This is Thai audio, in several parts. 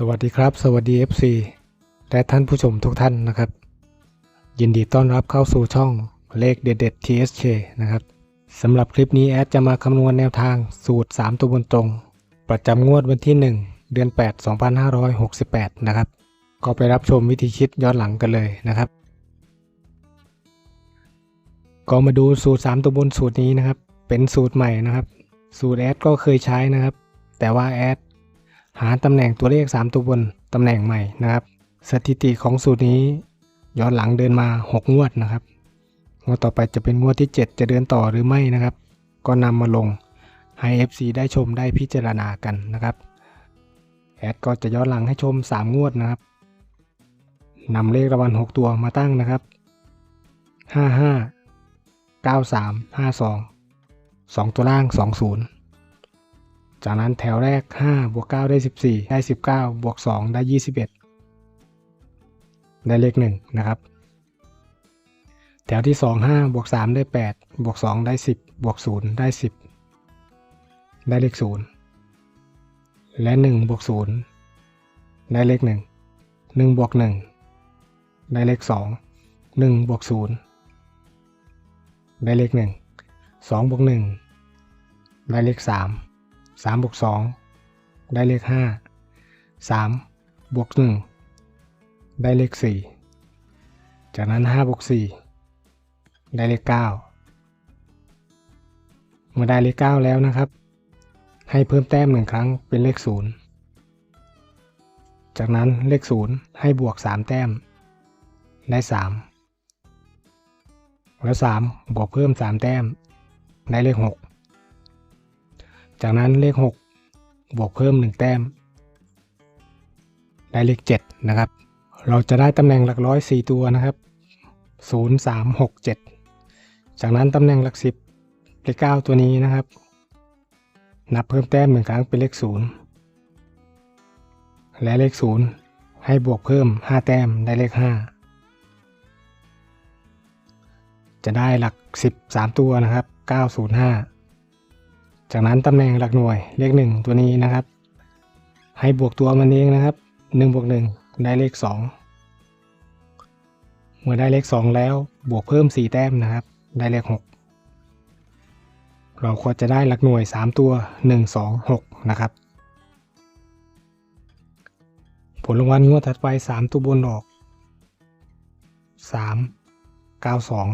สวัสดีครับ สวัสดี FC และท่านผู้ชมทุกท่านนะครับ ยินดีต้อนรับเข้าสู่ช่องเลขเด็ดๆ TSK นะครับสำหรับคลิปนี้แอดจะมาคำนวณแนวทางสูตร 3 ตัวบนตรง ประจำงวดวันที่ 1 เดือน 8 2568 นะครับ ก็ไปรับชมวิธีคิดย้อนหลังกันเลยนะครับ ก็มาดูสูตร 3 ตัวบนสูตรนี้นะครับ เป็นสูตรใหม่นะครับ สูตรแอดก็เคยใช้นะครับ แต่ว่าแอด หาตำแหน่งตัวเลข 3 ตัวบนตำแหน่งใหม่นะครับ สถิติของสูตรนี้ ย้อนหลังเดินมา 6 งวดนะครับ งวดต่อไปจะเป็นงวดที่ 7 จะเดินต่อหรือไม่นะครับ ก็นำมาลงให้ FC ได้ชมได้พิจารณากันนะครับแอดก็จะย้อนหลังให้ชม 3 งวดนะครับนำเลขรางวัล6 ตัวมาตั้งนะครับ 55 93 52 2 ตัวล่าง 20 จากนั้นแถวแรก5บวก9ได้ 14 ได้ 19 บวก 2 ได้ 21 ได้เลข1นะครับ แถวที่ 2 5บวก3ได้ 8 บวก 2 ได้ 10 บวก 0 ได้ 10 ได้เลข 0 และ1บวก 0 ได้เลข 1 1บวก 1 ได้เลข 2 1บวก 0 ได้เลข 1 2บวก 1 ได้เลข 3 สามบวกสองได้เลขห้าสามบวกหนึ่งได้เลขสี่จากนั้นห้าบวกสี่ได้เลขเก้าเมื่อได้เลขเก้าแล้วนะครับ ให้เพิ่มแต้มหนึ่งครั้งเป็นเลขศูนย์จากนั้นเลขศูนย์ให้บวกสามแต้ม ได้สามแล้วสามบวกเพิ่มสามแต้ม ได้เลขหก จากนั้นเลข 6 บวกเพิ่ม 1 แต้ม ได้เลข 7 นะครับ เราจะได้ตำแหน่งหลักร้อย 4 ตัวนะครับ 0 3 6 7 จากนั้นตำแหน่งหลัก 10 เลข 9 ตัวนี้นะครับ นับเพิ่มแต้มหนึ่งครั้งเป็นเลข 0 และเลข 0 ให้บวกเพิ่ม 5 แต้มได้เลข 5 จะได้หลัก10 3ตัวนะครับ 905 จากนั้นตำแหน่งหลักหน่วยเลขหนึ่งตัวนี้นะครับ ให้บวกตัวมันเองนะครับหนึ่งบวกหนึ่งได้เลขสองเมื่อได้เลขสองแล้วบวกเพิ่มสี่แต้มนะครับ ได้เลขหกเราควรจะได้หลักหน่วยสามตัวหนึ่งสองหกนะครับ ผลรางวัลงวดถัดไปสามตัวบนออกสามเก้าสอง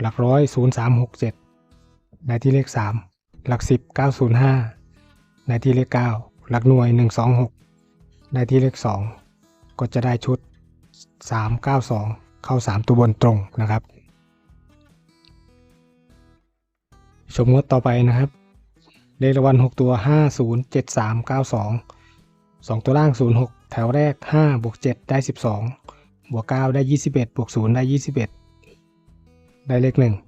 หลักร้อยศูนย์สามหกเจ็ด ได้ที่เลข 3 หลัก 10 905 ได้ที่เลข 9 หลักหน่วย 126 ได้ที่เลข 2 ก็จะได้ชุด 392 เข้า 3 ตัวบนตรงนะครับ ชมงวดต่อไปนะครับ เลขรางวัล6ตัว 507392 2 ตัวล่าง 06 แถวแรก5บวก7ได้ 12บวก9ได้ 21บวก0ได้ 21 ได้เลข 1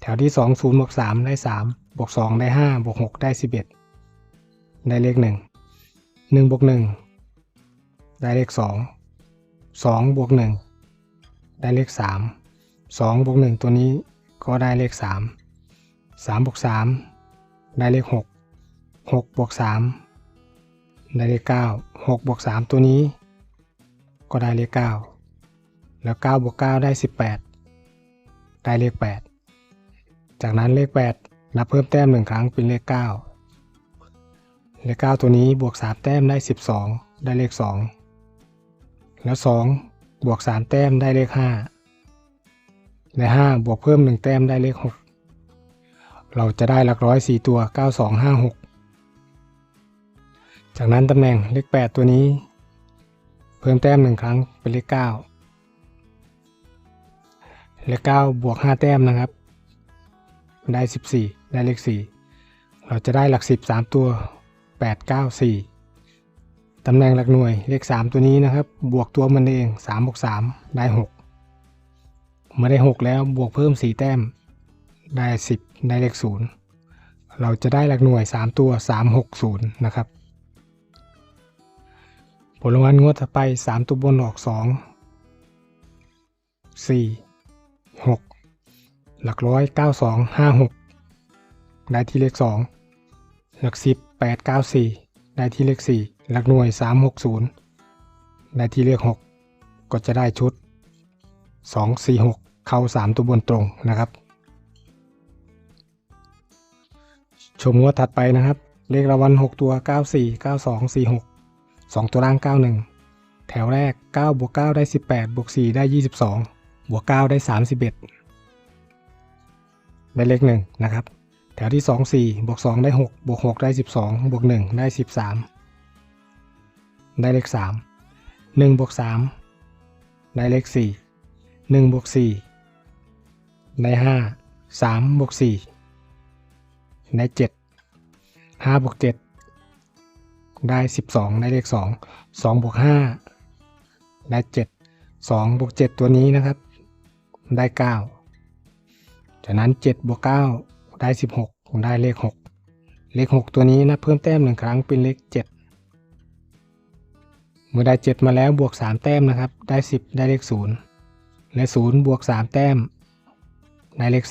แถวที่ 2 0บวก3ได้ 3 บวก 2 ได้ 5 บวก 6 ได้ 11 ได้เลข 1 1บวก1ได้เลข 2 2บวก1ได้เลข 3 2บวก1ตัวนี้ก็ได้เลข 3 3บวก3ได้เลข 6 6บวก3ได้เลข 9 6บวก3ตัวนี้ ก็ได้เลข 9 แล้ว9บวก9ได้ 18 ได้เลข 8 จากนั้นเลข 8 นับเพิ่มแต้มหนึ่งครั้งเป็นเลข 9 เลข 9 ตัวนี้บวก 3 แต้มได้ 12 ได้เลข 2 แล้ว 2 บวก 3 แต้มได้เลข 5 และ 5 บวกเพิ่ม 1 แต้มได้เลข 6 เราจะได้หลักร้อย 4 ตัว 9256 จากนั้นตำแหน่งเลข 8 ตัวนี้ เพิ่มแต้ม 1 ครั้งเป็นเลข 9 เลข 9 บวก 5 แต้มนะครับ ได้ 14 ได้เลข 4 เราจะได้หลัก 10 3 ตัว 8 9 4 ตำแหน่งหลักหน่วยเลข 3 ตัวนี้นะครับ บวกตัวมันเอง3บวก3ได้ 6มื่อได้ 6 แล้วบวกเพิ่ม 4 แต้ม ได้ 10 ได้เลข 0 เราจะได้หลักหน่วย 3 ตัว 3 6 0 นะครับ ผลรางวัลงวดต่อไป 3 ตัวบนออก 2 4 หลักร้อยเก้าสองห้าหกได้ที่เลขสองหลักสิบแปดเก้าสี่ได้ที่เลขสี่หลักหน่วย 360 ได้ที่เลข 6 ก็จะได้ชุด 246 เข้า 3 ตัวบนตรงนะครับ ชมงวดถัดไปนะครับ เลขรางวัล 6 ตัว 94 92 46 2 ตัวล่าง 91 แถวแรก9บวก9ได้ 18บวก4ได้ 22บวก9ได้ 31 ได้เลข1นะครับ แถวที่ 2 4บวก2ได้6บวก6ได้ 12บวก1ได้ 13 ได้เลข 3 1บวก3ได้เลข 4 1บวก4ได้ 5 3บวก4ได้ 7 5บวก7ได้ 12 ได้เลข 2 2บวก5ได้ 7 2บวก7ตัวนี้นะครับ ได้ 9 จากนั้น7บวก9ได้ 16ได้เลข 6 เลข 6 ตัวนี้นะเพิ่มแต้มหนึ่งครั้งเป็นเลข 7 เมื่อได้ 7 มาแล้วบวก 3 แต้มนะครับ ได้ 10 ได้เลข 0 และ 0 บวก 3 แต้ม ได้เลข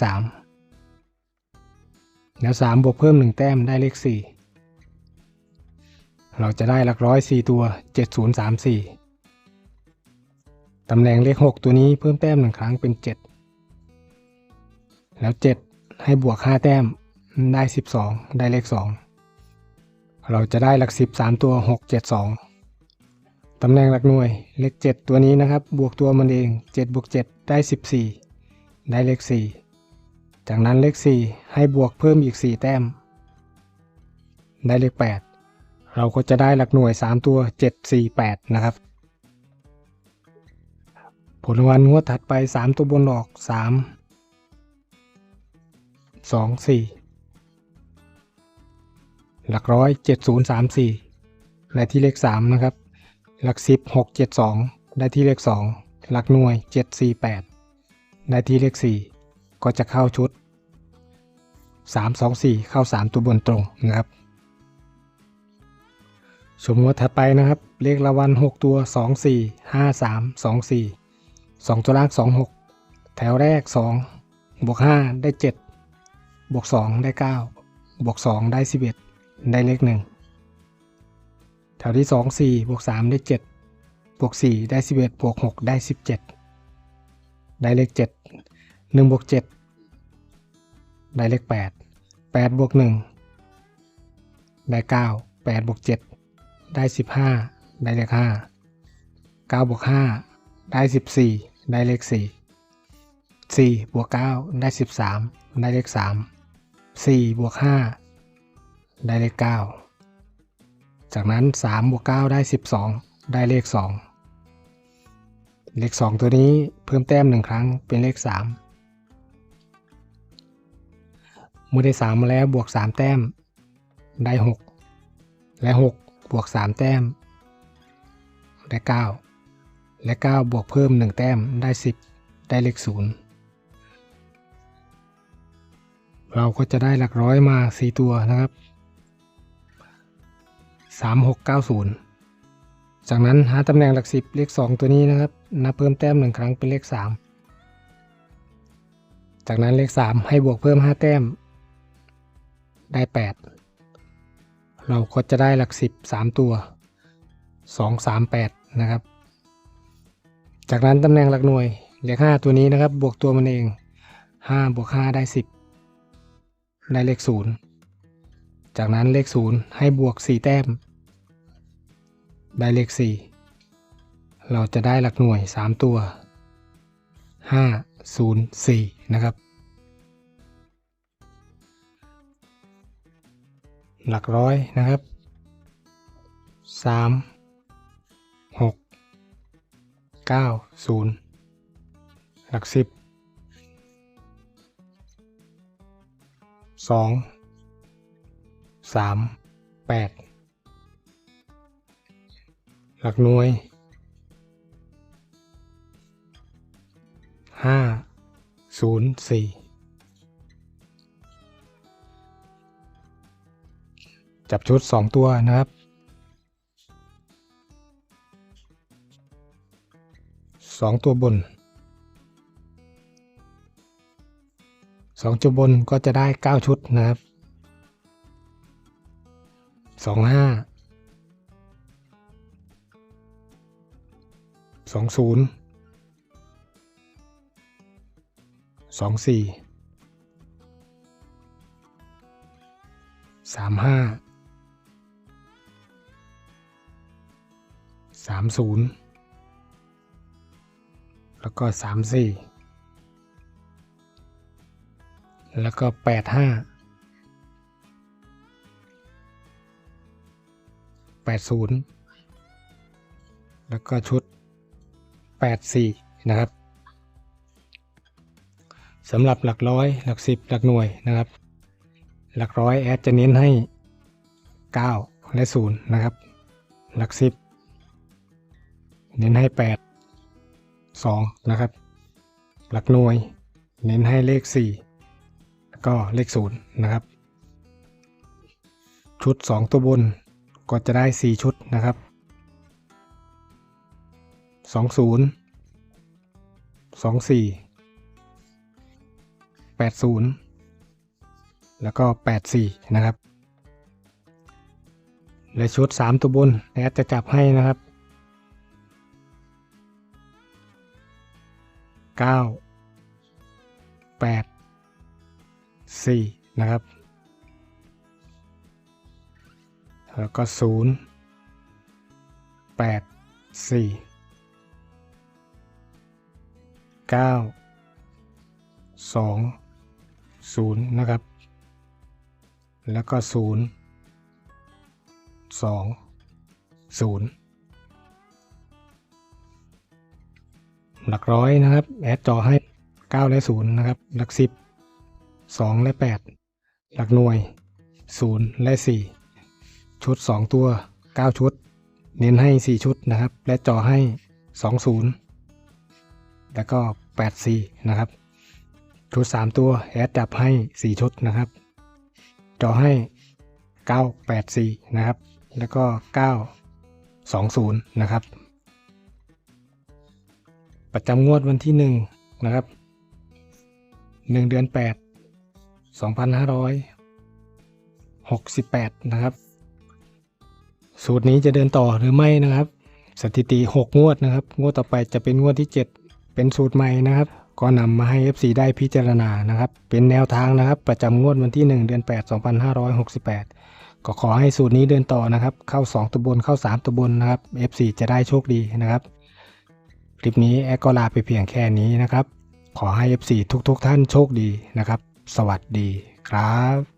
3 แล้ว 3 บวกเพิ่ม 1 แต้มได้เลข 4 เราจะได้หลักร้อย 4 ตัว 7034 ตำแหน่งเลข 6 ตัวนี้เพิ่มแต้ม1ครั้งเป็น 7 แล้ว 7 ให้บวก 5 แต้มได้ 12 ได้เลข 2 เราจะได้หลัก 10 3 ตัว 6 7 2 ตำแหน่งหลักหน่วย เลข 7 ตัวนี้นะครับ บวกตัวมันเอง 7 บวก 7 ได้ 14 ได้เลข 4 จากนั้นเลข 4 ให้บวกเพิ่มอีก 4 แต้ม ได้เลข 8 เราก็จะได้หลักหน่วย 3 ตัว 7 4 8 นะครับผลรางวัลงวดถัดไป 3 ตัวบนออก 3 2 4หลักร้อย70 34และที่เลข3นะครับ หลัก10 6 7 2ได้ที่เลข2หลักหน่วย7 4 8ได้ที่เลข4ก็จะเข้าชุด3 2 4เข้า3ตัวบนตรงนะครับชมงวดถัดไปนะครับ เลขรางวัล6ตัว2 4 5 3 2 4 2ตัวล่าง2 6แถวแรก2บวก5ได้7 บวก 2 ได้ 9 บวก 2 ได้ 11 ได้เลข 1 แถวที่ 2 4 บวก 3 ได้ 7 บวก 4 ได้ 11 บวก 6 ได้ 17 ได้เลข 7 1บวก7ได้เลข 8 8บวก1ได้9 8บวก7ได้ 15 ได้เลข 5 9บวก5ได้ 14 ได้เลข 4 4บวก9ได้ 13 ได้เลข 3 4บวก5ได้เลข 9 จากนั้น 3 บวก 9 ได้ 12 ได้เลข 2 เลข 2 ตัวนี้เพิ่มแต้ม1ครั้งเป็นเลข 3 เมื่อได้ 3 มาแล้วบวก 3 แต้ม ได้ 6 และ 6 บวก 3 แต้ม ได้ 9 และ 9 บวกเพิ่ม 1 แต้มได้ 10 ได้เลข 0 เราก็จะได้หลักร้อยมา 4 ตัวนะครับ 3690 จากนั้นหาตำแหน่งหลัก 10 เลข 2 ตัวนี้นะครับ นับเพิ่มแต้ม 1 ครั้งเป็นเลข 3 จากนั้นเลข 3 ให้บวกเพิ่ม 5 แต้ม ได้ 8 เราก็จะได้หลัก 10 3 ตัว 2 3 8 นะครับ จากนั้นตำแหน่งหลักหน่วยเลข5ตัวนี้นะครับ บวกตัวมันเอง5บวก5ได้ 10 ได้เลข 0 จากนั้นเลข 0 ให้บวก 4 แต้ม ได้เลข 4 เราจะได้หลักหน่วย 3 ตัว 5 0 4 นะครับ หลักร้อยนะครับ 3 6 9 0 หลัก 10 2 3 8หลักหน่วยห้าศูนย์สี่จับชุดสองตัวนะครับสองตัวบน 2 จุดบนก็จะได้ 9 ชุดนะครับ 2 5 2 0 2 4 3 5 3 0 แล้วก็ 3 4 แล้วก็แปดห้าแปดศูนย์แล้วก็ชุดแปดสี่นะครับสำหรับหลักร้อย หลักสิบหลักหน่วยนะครับ หลักร้อยแอดจะเน้นให้ 9 และ 0 นะครับ หลักสิบเน้นให้ 8 2 นะครับ หลักหน่วย เน้นให้เลข 4 ก็เลข0นะครับ ชุด 2 ตัวบนก็จะได้ 4 ชุดนะครับ 20 24 80 แล้วก็ 84 นะครับ และชุด 3 ตัวบนแอดจะจับให้นะครับ 9 8 4 นะครับ แล้วก็ 0 8 4 9 2 0 นะครับ แล้วก็ 0 2 0หลักร้อยนะครับ แอดจอให้ 9 และ 0 นะครับ หลัก 10 2 และ 8 หลักหน่วย 0 และ 4 ชุด 2 ตัว 9 ชุด เน้นให้ 4 ชุดนะครับ และจอให้ 2 0 แล้วก็ 8 4 นะครับ ชุด 3 ตัวแอดจับให้ 4 ชุดนะครับจอให้ 9 8 4 นะครับ แล้วก็ 9 2 0 นะครับ ประจำงวดวันที่ 1 นะครับ 1 เดือน 8 2568 นะครับ สูตรนี้จะเดินต่อหรือไม่นะครับ สถิติ 6 งวดนะครับ งวดต่อไปจะเป็นงวดที่ 7 เป็นสูตรใหม่นะครับ ก็นำมาให้ FC ได้พิจารณานะครับ เป็นแนวทางนะครับ ประจำงวดวันที่ 1 เดือน 8 2568 ก็ขอให้สูตรนี้เดินต่อนะครับ เข้า 2ตัวบนเข้า 3ตัวบนนะครับ FC จะได้โชคดีนะครับ คลิปนี้แอดก็ลาไปเพียงแค่นี้นะครับขอให้ FC ทุกๆทท่านโชคดีนะครับ สวัสดีครับ